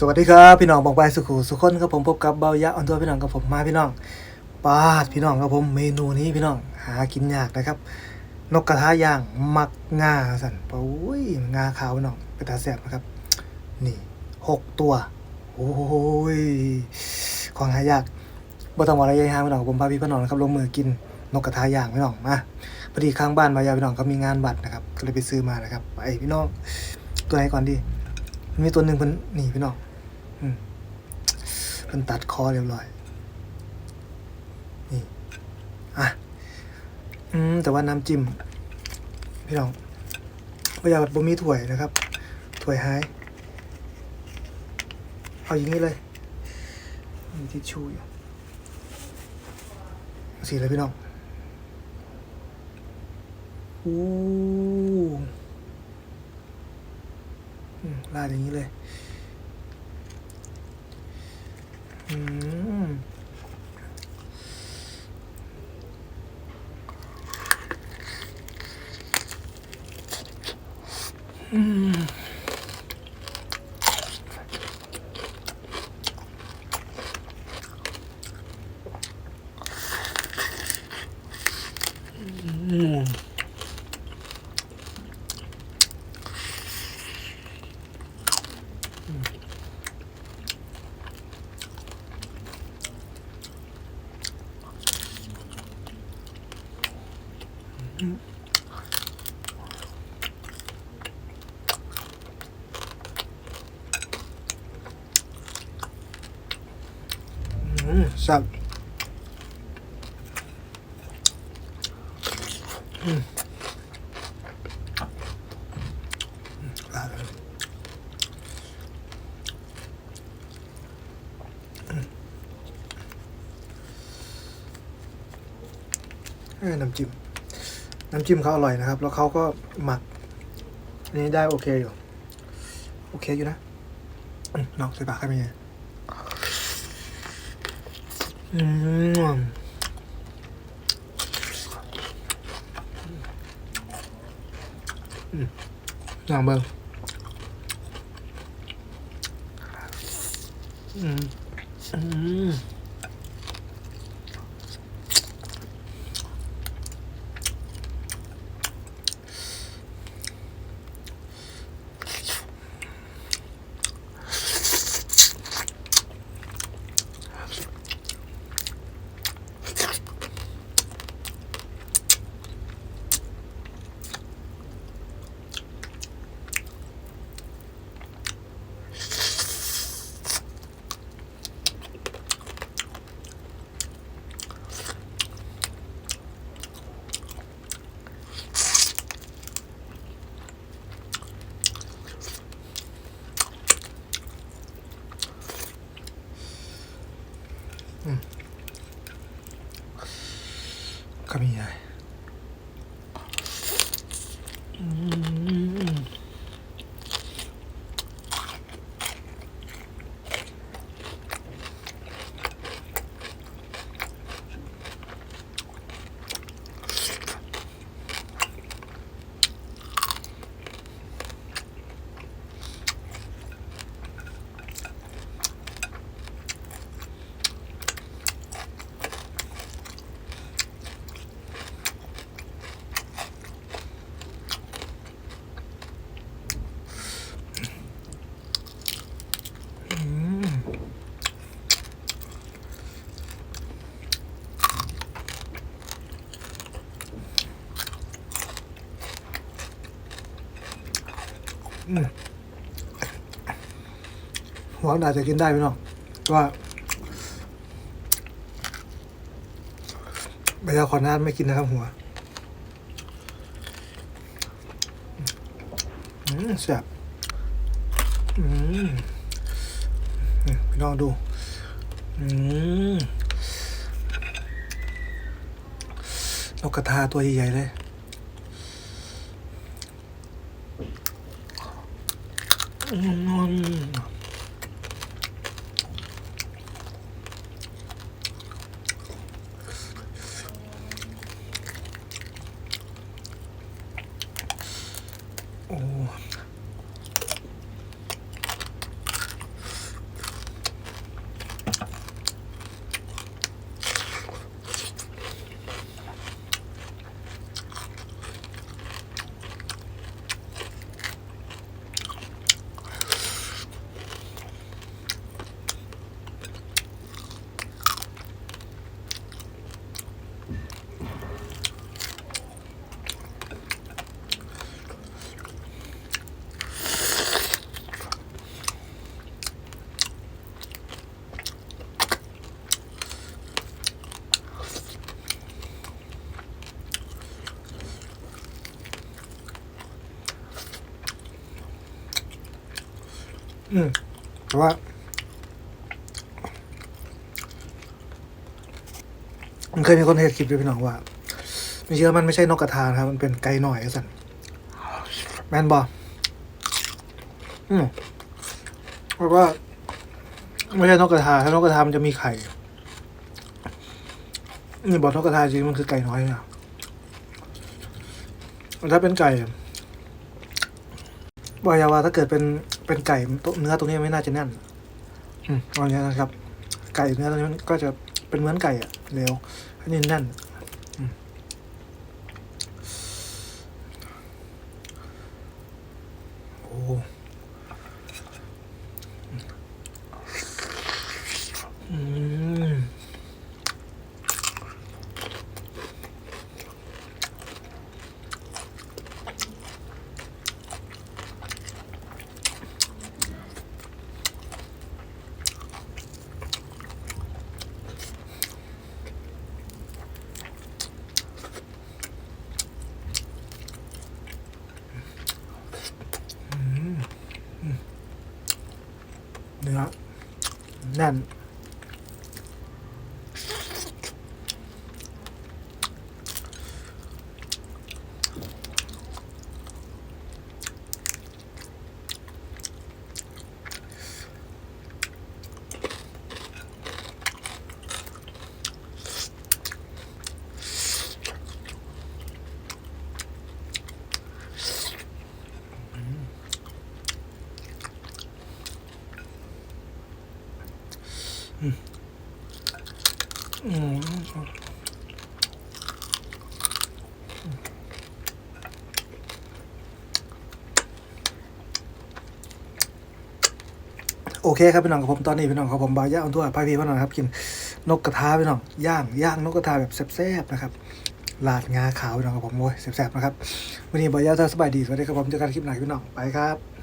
สวัสดีครับพี่น้องบอกไปสุขุสุขคนครับผมพบกับเบายะออนทัวพี่น้องกับผมมาพี่น้องปาดพี่น้องครับผมเมนูนี้พี่น้องหากินยากนะครับ นกกระทะย่างมักงาสันโอ้ยงาขาวพี่น้องเป็นตาแสบนะครับ นี่หกตัวโอ้ยของหายากบ่ต้องว่าอะไรยายฮาพี่น้องผมพาพี่พี่น้องนะครับลงมือกินนกกระทะย่างพี่น้องมาพอดีข้างบ้านมายาพี่น้องเขามีงานบัตรนะครับก็เลยไปซื้อมานะครับไปพี่น้องตัวไหนก่อนดี มีตัวหนึ่งเป็นนี่พี่น้องมเป็นตัดคอเรียบร้อย นี่ อะ อืม แต่ว่าน้ำจิ้ม พี่น้องพยาบัตบ่มีถ้วยนะครับ ถ้วยหาย เอาอย่างนี้เลย มีทิชชู่อยู่เอาสีเลยพี่น้อง อู้ อืมราด อืมแซ่บราดเลยเอ้ยน้ำจิ้ม น้ำจิ้มเขาอร่อยนะครับ แล้วเขาก็หมักอันนี้ได้โอเคอยู่ โอเคอยู่นะอืมนอกใส่ปากให้เป็นไงอืมอืมลองเบิ่งอืมอืม ก็มีอะไรอืมอืมอืม หัวอาจจะกินได้ไหมน้องว่าใบยาขอนานไม่กินนะครับหัวอืมแซ่บอืมนี่พี่น้องดูอืมนกกระทาตัวใหญ่ๆเลยอืมโอ้ อืมแต่ว่ามันเคยมีคนเห็นคลิปด้วยพี่น้องว่าไม่เชื่อมันไม่ใช่นกกระทานครับ มันเป็นไก่หน่อยสันแมนบออืมเพราะว่าไม่ใช่นกกระทาถ้านกกระทามันจะมีไข่นี่บอกนกกระทาจริงมันคือไก่น้อยนะถ้าเป็นไก่บอกยาว่าถ้าเกิดเป็น เป็นไก่เนื้อตรงนี้ไม่น่าจะแน่น อืมตอนนี้นะครับ ไก่เนื้อตรงนี้มันก็จะเป็นเหมือนไก่อะเร็วอันนี้แน่นโอ้อืม เนื้อแน่น โอเคครับพี่น้องกับผมตอนนี้พี่น้องกับผมบายย่างทั่วพายพี่พี่น้องครับกินนกกระทาพี่น้องย่างย่างนกกระทาแบบแซ่บๆนะครับลาดงาขาวพี่น้องกับผมโว้ยแซ่บๆนะครับวันนี้บายย่างท่าสบายดีสวัสดีครับผมเจอกันคลิปไหนพี่น้องไปครับ